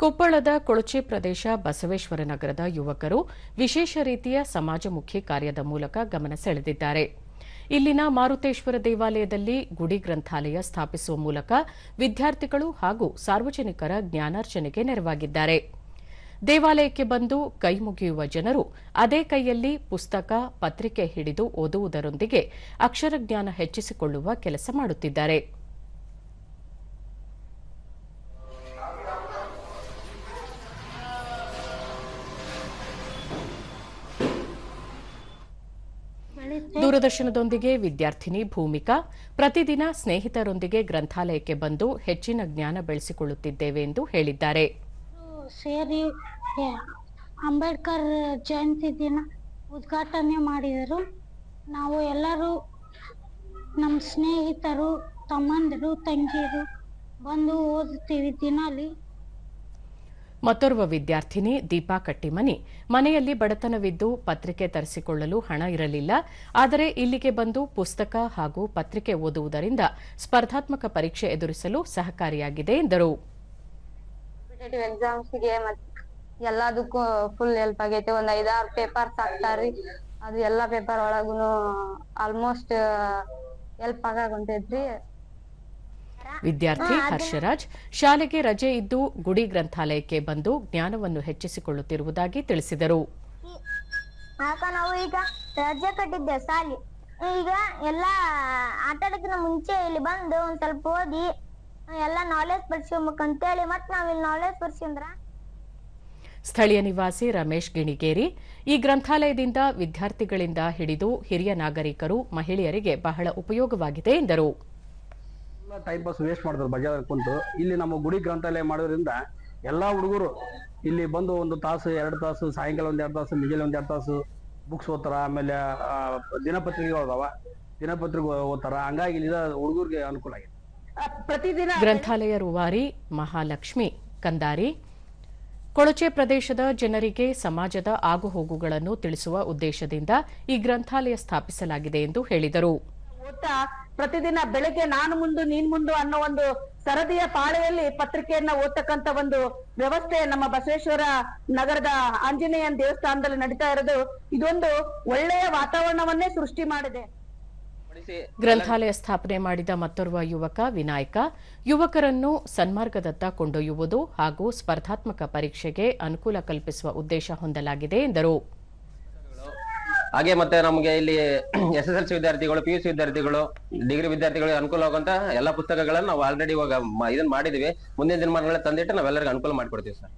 ಕೊಪ್ಪಳದ ಕೊಳಚೆ ಪ್ರದೇಶ ಬಸವೇಶ್ವರ ನಗರದ ಯುವಕರು ವಿಶೇಷ ರೀತಿಯ ಸಮಾಜಮುಖಿ ಕಾರ್ಯದ ಮೂಲಕ ಗಮನ ಸೆಳೆದಿದ್ದಾರೆ. ಇಲ್ಲಿನ ಮಾರುತೇಶ್ವರ ದೇವಾಲಯದಲ್ಲಿ ಗುಡಿ ಗ್ರಂಥಾಲಯ ಸ್ಥಾಪಿಸುವ ಮೂಲಕ ವಿದ್ಯಾರ್ಥಿಗಳು ಹಾಗೂ ಸಾರ್ವಜನಿಕರ ಜ್ಞಾನಾರ್ಜನೆಗೆ ನೆರವಾಗಿದ್ದಾರೆ. ದೇವಾಲಯಕ್ಕೆ ಬಂದು ಕೈ ಮುಗಿಯುವ ಜನರು ಅದೇ ಕೈಯಲ್ಲಿ ಪುಸ್ತಕ, ಪತ್ರಿಕೆ ಹಿಡಿದು ಓದುವುದರೊಂದಿಗೆ ಅಕ್ಷರಜ್ಞಾನ ಹೆಚ್ಚಿಸಿಕೊಳ್ಳುವ ಕೆಲಸ ಮಾಡುತ್ತಿದ್ದಾರೆ. ದೂರದರ್ಶನದೊಂದಿಗೆ ವಿದ್ಯಾರ್ಥಿನಿ ಭೂಮಿಕಾ, ಪ್ರತಿದಿನ ಸ್ನೇಹಿತರೊಂದಿಗೆ ಗ್ರಂಥಾಲಯಕ್ಕೆ ಬಂದು ಹೆಚ್ಚಿನ ಜ್ಞಾನ ಬೆಳೆಸಿಕೊಳ್ಳುತ್ತಿದ್ದೇವೆ ಎಂದು ಹೇಳಿದ್ದಾರೆ. ಸೇರಿ ಅಂಬೇಡ್ಕರ್ ಜಯಂತಿ ದಿನ ಉದ್ಘಾಟನೆ ಮಾಡಿದರು. ನಾವು ಎಲ್ಲರೂ ನಮ್ಮ ಸ್ನೇಹಿತರು, ತಮ್ಮಂದಿರು, ತಂಗಿಯರು ಬಂದು ಓದುತ್ತೀವಿ ದಿನಾಲಿ. ಮತ್ತೋರ್ವ ವಿದ್ಯಾರ್ಥಿನಿ ದೀಪಾ ಕಟ್ಟಿಮನಿ. ಮನೆಯಲ್ಲಿ ಬಡತನವಿದ್ದು ಪತ್ರಿಕೆ ತರಿಸಿಕೊಳ್ಳಲು ಹಣ ಇರಲಿಲ್ಲ. ಆದರೆ ಇಲ್ಲಿಗೆ ಬಂದು ಪುಸ್ತಕ ಹಾಗೂ ಪತ್ರಿಕೆ ಓದುವುದರಿಂದ ಸ್ಪರ್ಧಾತ್ಮಕ ಪರೀಕ್ಷೆ ಎದುರಿಸಲು ಸಹಕಾರಿಯಾಗಿದೆ ಎಂದರು. ಎಲ್ಲದಕ್ಕೂ ಫುಲ್ ಹೆಲ್ಪ್ ಆಗೈತೆ. ಒಂದ್ ಐದಾರು ಪೇಪರ್ಸ್ ಹಾಕ್ತಾರ್ರಿ ಅದು ಎಲ್ಲಾ ಪೇಪರ್ ಒಳಗುನು ಆಲ್ಮೋಸ್ಟ್ ಹೆಲ್ಪ್ ಆಗಾಕುಂತೈತ್ರಿ ವಿದ್ಯಾರ್ಥಿ ಹರ್ಷರಾಜ್ ಶಾಲೆಗೆ ರಜೆ ಇದ್ದು ಗುಡಿ ಗ್ರಂಥಾಲಯಕ್ಕೆ ಬಂದು ಜ್ಞಾನವನ್ನು ಹೆಚ್ಚಿಸಿಕೊಳ್ಳುತ್ತಿರುವುದಾಗಿ ತಿಳಿಸಿದರು. ನಾವು ಈಗ ರಜೆ ಕಟ್ಟಿದ್ದೆ ಸಾಲಿ ಈಗ ಎಲ್ಲಾ ಆಟಾಡಕ್ಕಿಂತ ಮುಂಚೆ ಇಲ್ಲಿ ಬಂದು ಒಂದ್ ಸ್ವಲ್ಪ ಓದಿ ಎಲ್ಲ ನಾಲೆಜ್ ಹೇಳಿ ಮತ್ ನಾವ್ ಇಲ್ಲಿ ನಾಲೆಜ್ ಪಡ್ಸ್ಕೊಂಡ್ರ ಸ್ಥಳೀಯ ನಿವಾಸಿ ರಮೇಶ್ ಗಿಣಿಗೇರಿ ಈ ಗ್ರಂಥಾಲಯದಿಂದ ವಿದ್ಯಾರ್ಥಿಗಳಿಂದ ಹಿಡಿದು ಹಿರಿಯ ನಾಗರಿಕರು ಮಹಿಳೆಯರಿಗೆ ಬಹಳ ಉಪಯೋಗವಾಗಿದೆ ಎಂದರು. ಟೈಮ್ ಪಾಸ್ ವೇಸ್ಟ್ ಮಾಡಿದ್ರು ಬಜಾರ್ ಕುಂತು. ಇಲ್ಲಿ ನಮ್ಮ ಗುಡಿ ಗ್ರಂಥಾಲಯ ಮಾಡೋದ್ರಿಂದ ಎಲ್ಲಾ ಹುಡುಗರು ಇಲ್ಲಿ ಬಂದು ಒಂದು ತಾಸು ಎರಡು ತಾಸು ಸಾಯಂಕಾಲ ಒಂದ್ ಎರಡು ತಾಸು ಮುಂಜಾನೆ ಒಂದ್ ಎರಡು ತಾಸು ಬುಕ್ಸ್ ಓದ್ತಾರ ಆಮೇಲೆ ದಿನಪತ್ರಿಕೆ ದಿನಪತ್ರಿಕೆಗಳು ಅದಾವ ದಿನಪತ್ರಿಕೆ ಓದ್ತಾರ. ಹಂಗಾಗಿ ಇಲ್ಲಿ ಹುಡುಗರಿಗೆ ಅನುಕೂಲ ಆಗಿದೆ. ಪ್ರತಿದಿನ ಗ್ರಂಥಾಲಯ ರೂವಾರಿ ಮಹಾಲಕ್ಷ್ಮಿ ಕಂದಾರಿ. ಕೊಳಚೆ ಪ್ರದೇಶದ ಜನರಿಗೆ ಸಮಾಜದ ಆಗುಹೋಗುಗಳನ್ನು ತಿಳಿಸುವ ಉದ್ದೇಶದಿಂದ ಈ ಗ್ರಂಥಾಲಯ ಸ್ಥಾಪಿಸಲಾಗಿದೆ ಎಂದು ಹೇಳಿದರು. ಓದ್ತಾ ಪ್ರತಿದಿನ ಬೆಳಗ್ಗೆ ನಾನು ಮುಂದು ನೀನ್ ಮುಂದು ಅನ್ನೋ ಒಂದು ಸರದಿಯ ಪಾಳೆಯಲ್ಲಿ ಪತ್ರಿಕೆಯನ್ನ ಓದ್ತಕ್ಕಂತ ಒಂದು ವ್ಯವಸ್ಥೆ ನಮ್ಮ ಬಸವೇಶ್ವರ ನಗರದ ಆಂಜನೇಯನ್ ದೇವಸ್ಥಾನದಲ್ಲಿ ನಡೀತಾ ಇರೋದು. ಇದೊಂದು ಒಳ್ಳೆಯ ವಾತಾವರಣವನ್ನೇ ಸೃಷ್ಟಿ ಮಾಡಿದೆ. ಗ್ರಂಥಾಲಯ ಸ್ಥಾಪನೆ ಮಾಡಿದ ಮತ್ತೋರ್ವ ಯುವಕ ವಿನಾಯಕ. ಯುವಕರನ್ನು ಸನ್ಮಾರ್ಗದತ್ತ ಕೊಂಡೊಯ್ಯುವುದು ಹಾಗೂ ಸ್ಪರ್ಧಾತ್ಮಕ ಪರೀಕ್ಷೆಗೆ ಅನುಕೂಲ ಕಲ್ಪಿಸುವ ಉದ್ದೇಶ ಹೊಂದಲಾಗಿದೆ ಎಂದರು. ಹಾಗೆ ಮತ್ತೆ ನಮಗೆ ಇಲ್ಲಿ ಎಸ್ ಎಸ್ ಎಲ್ ಸಿ ವಿದ್ಯಾರ್ಥಿಗಳು ಪಿ ಯು ಸಿ ವಿದ್ಯಾರ್ಥಿಗಳು ಡಿಗ್ರಿ ವಿದ್ಯಾರ್ಥಿಗಳಿಗೆ ಅನುಕೂಲ ಆಗುವಂತ ಎಲ್ಲಾ ಪುಸ್ತಕಗಳನ್ನ ನಾವು ಆಲ್ರೆಡಿ ಇವಾಗ ಇದನ್ನ ಮಾಡಿದೀವಿ. ಮುಂದಿನ ದಿನಮಾನಗಳಲ್ಲಿ ತಂದಿಟ್ಟು ನಾವೆಲ್ಲರಿಗೂ ಅನುಕೂಲ ಮಾಡಿಕೊಡ್ತೀವಿ ಸರ್.